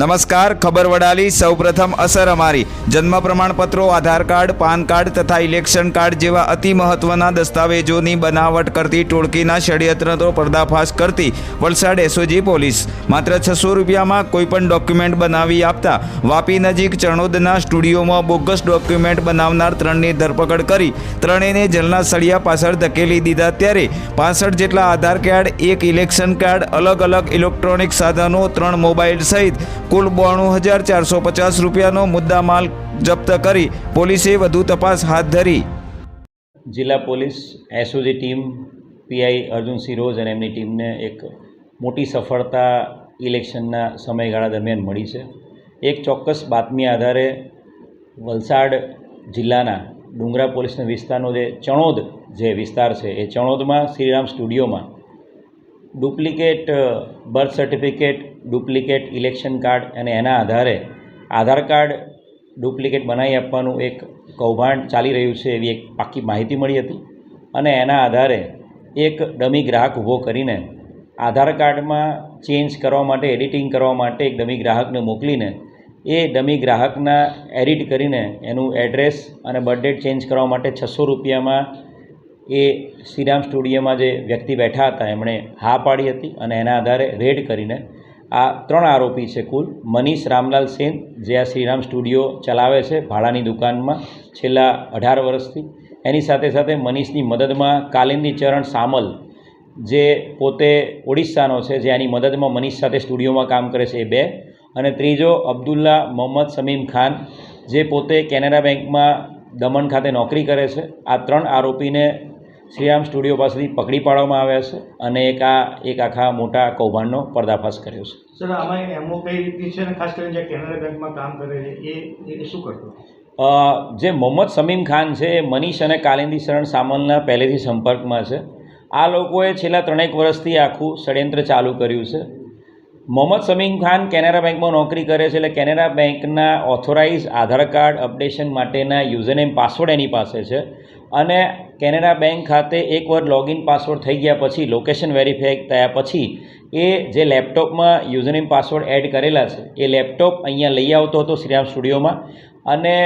નમસ્કાર, ખબર વડાલી. સૌપ્રથમ અસર અમારી. જન્મ પ્રમાણપત્રો, આધાર કાર્ડ, પાન કાર્ડ તથા ઇલેક્શન કાર્ડ જેવા અતિ મહત્વના દસ્તાવેજોની બનાવટ કરતી ટોળકીના ષડયંત્રનો પર્દાફાશ કરતી વલસાડ એસઓજી પોલીસ. માત્ર છસો રૂપિયામાં કોઈપણ ડોક્યુમેન્ટ બનાવી આપતા વાપી નજીક ચણોદના સ્ટુડિયોમાં બોગસ ડોક્યુમેન્ટ બનાવનાર ત્રણની ધરપકડ કરી. ત્રણેયને જેલના સળિયા પાછળ ધકેલી દીધા ત્યારે પાસઠ જેટલા આધાર કાર્ડ, એક ઇલેક્શન કાર્ડ, અલગ અલગ ઇલેક્ટ્રોનિક સાધનો, ત્રણ મોબાઈલ સહિત કુલ બોણું હજાર ચારસો પચાસ રૂપિયાનો મુદ્દામાલ જપ્ત કરી પોલીસે વધુ તપાસ હાથ ધરી. જિલ્લા police SOG team PI Arjunsinh Roj અને એમની ટીમને એક મોટી સફળતા ઇલેક્શનના સમયગાળા દરમિયાન મળી છે. એક ચોક્કસ બાતમી આધારે વલસાડ જિલ્લાના ડુંગરા પોલીસના વિસ્તારનો જે ચણોદ જે વિસ્તાર છે, એ ચણોદમાં શ્રીરામ સ્ટુડિયોમાં duplicate birth certificate, duplicate election card અને એના આધારે આધાર કાર્ડ ડુપ્લિકેટ બનાવી આપવાનું એક કૌભાંડ ચાલી રહ્યું છે એવી એક પાકી માહિતી મળી હતી અને એના આધારે એક ડમી ગ્રાહક ઊભો કરીને આધાર કાર્ડમાં ચેન્જ કરવા માટે, એડિટિંગ કરવા માટે એક ડમી ગ્રાહકને મોકલીને એ ડમી ગ્રાહકના એડિટ કરીને એનું એડ્રેસ અને બર્થ ડેટ ચેન્જ કરવા માટે છસો રૂપિયામાં એ શ્રીરામ સ્ટુડિયોમાં જે વ્યક્તિ બેઠા હતા, એમણે હા પાડી હતી અને એના આધારે રેડ કરીને આ ત્રણ આરોપી છે કુલ. મનીષ રામલાલ સેન, જે આ શ્રીરામ સ્ટુડિયો ચલાવે છે ભાડાની દુકાનમાં છેલ્લા અઢાર વર્ષથી. એની સાથે સાથે મનીષની મદદમાં કાલિંદી ચરણ સામલ, જે પોતે ઓડિશાનો છે, જે આની મદદમાં મનીષ સાથે સ્ટુડિયોમાં કામ કરે છે એ બે. અને ત્રીજો અબ્દુલ્લા મોહમ્મદ સમીમ ખાન, જે પોતે કેનેરા બેંકમાં દમણ ખાતે નોકરી કરે છે. આ ત્રણ આરોપીને શ્રીરામ સ્ટુડિયો પાસેથી પકડી પાડવામાં આવ્યા છે અને એક આ એક આખા મોટા કૌભાંડનો પર્દાફાશ કર્યો છે. સર આમાં એમઓ કઈ રીતની છે અને ખાસ કરીને જે કેનરા બેંકમાં કામ કરે છે એ એ શું કરતો? જે મોહમ્મદ સમીમ ખાન છે એ મનીષ અને કાલિંદી શરણ સામલના પહેલેથી સંપર્કમાં છે. આ લોકોએ છેલ્લા ત્રણેક વર્ષથી આખું ષડયંત્ર ચાલુ કર્યું છે. મોહમ્મદ સમીમ ખાન કેનેરા બેંકમાં નોકરી કરે છે એટલે કેનેરા બેંકના ઓથોરાઇઝ આધાર કાર્ડ અપડેશન માટેના યુઝરનેમ પાસવર્ડ એની પાસે છે. અને કેનેરા બેંક ખાતે એકવાર લોગિન પાસવર્ડ થઈ ગયા પછી, લોકેશન વેરીફાઈ થયા પછી, એ જે લેપટોપમાં યુઝરનેમ પાસવર્ડ એડ કરેલા છે, એ લેપટોપ અહીંયા લઈ આવતો હતો શ્રીરામ સ્ટુડિયોમાં. અને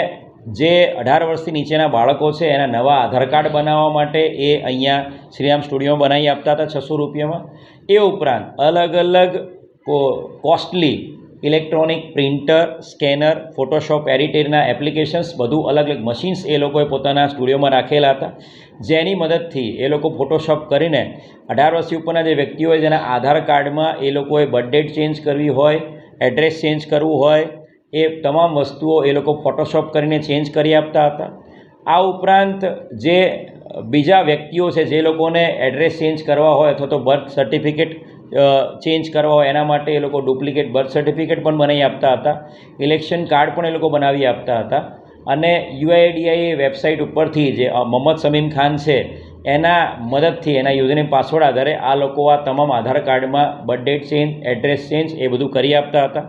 જે અઢાર વર્ષથી નીચેના બાળકો છે, એના નવા આધાર કાર્ડ બનાવવા માટે એ અહીંયા શ્રીરામ સ્ટુડિયોમાં બનાવી આપતા હતા છસો રૂપિયામાં. એ ઉપરાંત અલગ અલગ costly electronic printer, scanner, Photoshop, એડિટરના applications, બધું અલગ અલગ મશીન્સ એ લોકોએ પોતાના સ્ટુડિયોમાં રાખેલા હતા. જેની મદદથી એ લોકો ફોટોશોપ કરીને અઢાર વર્ષથી ઉપરના જે વ્યક્તિઓ હોય જેના આધાર કાર્ડમાં એ લોકોએ બર્થ ડેટ ચેન્જ કરવી હોય, એડ્રેસ ચેન્જ કરવું હોય, એ તમામ વસ્તુઓ એ લોકો ફોટોશોપ કરીને ચેન્જ કરી આપતા હતા. આ ઉપરાંત જે બીજા વ્યક્તિઓ છે, જે લોકોને એડ્રેસ ચેન્જ કરવા હોય અથવા તો બર્થ સર્ટિફિકેટ ચેન્જ કરવા હોય એના માટે એ લોકો ડુપ્લિકેટ બર્થ સર્ટિફિકેટ પણ બનાવી આપતા હતા. ઇલેક્શન કાર્ડ પણ એ લોકો બનાવી આપતા હતા. અને યુઆઈડીઆઈ વેબસાઇટ ઉપરથી જે મોહમ્મદ સમીમ ખાન છે, એના મદદથી, એના યુઝરનેમ પાસવર્ડ આધારે આ લોકો આ તમામ આધાર કાર્ડમાં birth date change address change એ બધું કરી આપતા હતા.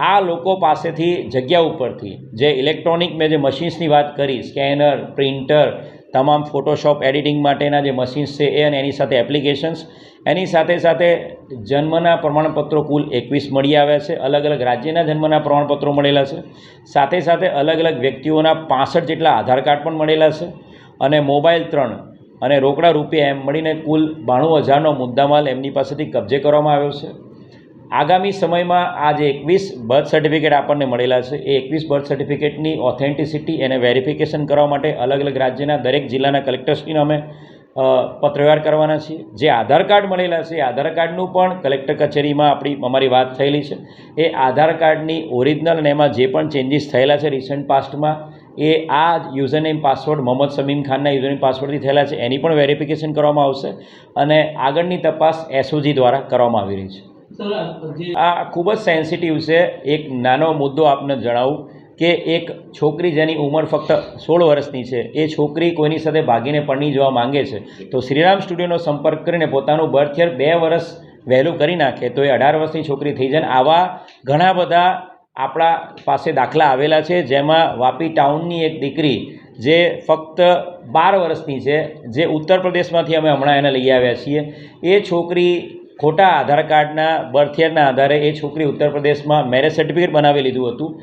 આ લોકો પાસેથી જગ્યા ઉપરથી જે ઇલેક્ટ્રોનિક મેં જે મશીન્સની વાત કરી સ્કેનર પ્રિન્ટર તમામ ફોટોશોપ એડિટિંગ માટેના જે મશીન્સ છે એ અને એની સાથે એપ્લિકેશન્સ એની સાથે સાથે જન્મના પ્રમાણપત્રો કુલ એકવીસ મળી આવ્યા છે. અલગ અલગ રાજ્યના જન્મના પ્રમાણપત્રો મળેલા છે. સાથે સાથે અલગ અલગ વ્યક્તિઓના પાસઠ જેટલા આધાર કાર્ડ પણ મળેલા છે અને મોબાઈલ ત્રણ અને રોકડા રૂપિયા એમ મળીને કુલ બાણું હજારનો મુદ્દામાલ એમની પાસેથી કબજે કરવામાં આવ્યો છે. આગામી સમયમાં આ જે એકવીસ બર્થ સર્ટિફિકેટ આપણને મળેલા છે, એ એકવીસ બર્થ સર્ટિફિકેટની ઓથેન્ટિસિટી એને વેરિફિકેશન કરવા માટે અલગ અલગ રાજ્યના દરેક જિલ્લાના કલેક્ટર્સની અમે પત્રવ્યવહાર કરવાના છીએ. જે આધાર કાર્ડ મળેલા છે, એ આધાર કાર્ડનું પણ કલેક્ટર કચેરીમાં આપણી, અમારી વાત થયેલી છે. એ આધાર કાર્ડની ઓરિજિનલ અને એમાં જે પણ ચેન્જીસ થયેલા છે રિસન્ટ પાસ્ટમાં એ આ યુઝરનેમ પાસવર્ડ મોહમ્મદ સમીમ ખાનના યુઝરનેમ પાસવર્ડથી થયેલા છે, એની પણ વેરિફિકેશન કરવામાં આવશે અને આગળની તપાસ એસઓજી દ્વારા કરવામાં આવી રહી છે. આ ખૂબ જ સેન્સિટિવ છે. એક નાનો મુદ્દો આપને જણાવું કે એક છોકરી જેની ઉંમર ફક્ત સોળ વર્ષની છે, એ છોકરી કોઈની સાથે ભાગીને પરણી જવા માંગે છે. તો શ્રીરામ સ્ટુડિયોનો સંપર્ક કરીને પોતાનું બર્થ યર બે વર્ષ વહેલું કરી નાખે, તો એ અઢાર વર્ષની છોકરી થઈ જાય. આવા ઘણા બધા આપણા પાસે દાખલા આવેલા છે, જેમાં વાપી ટાઉનની એક દીકરી જે ફક્ત બાર વર્ષની છે, જે ઉત્તર પ્રદેશમાંથી અમે હમણાં એને લઈ આવ્યા છીએ. એ છોકરી ખોટા આધાર કાર્ડના બર્થ યરના આધારે એ છોકરી ઉત્તર પ્રદેશમાં મેરેજ સર્ટિફિકેટ બનાવી લીધું હતું.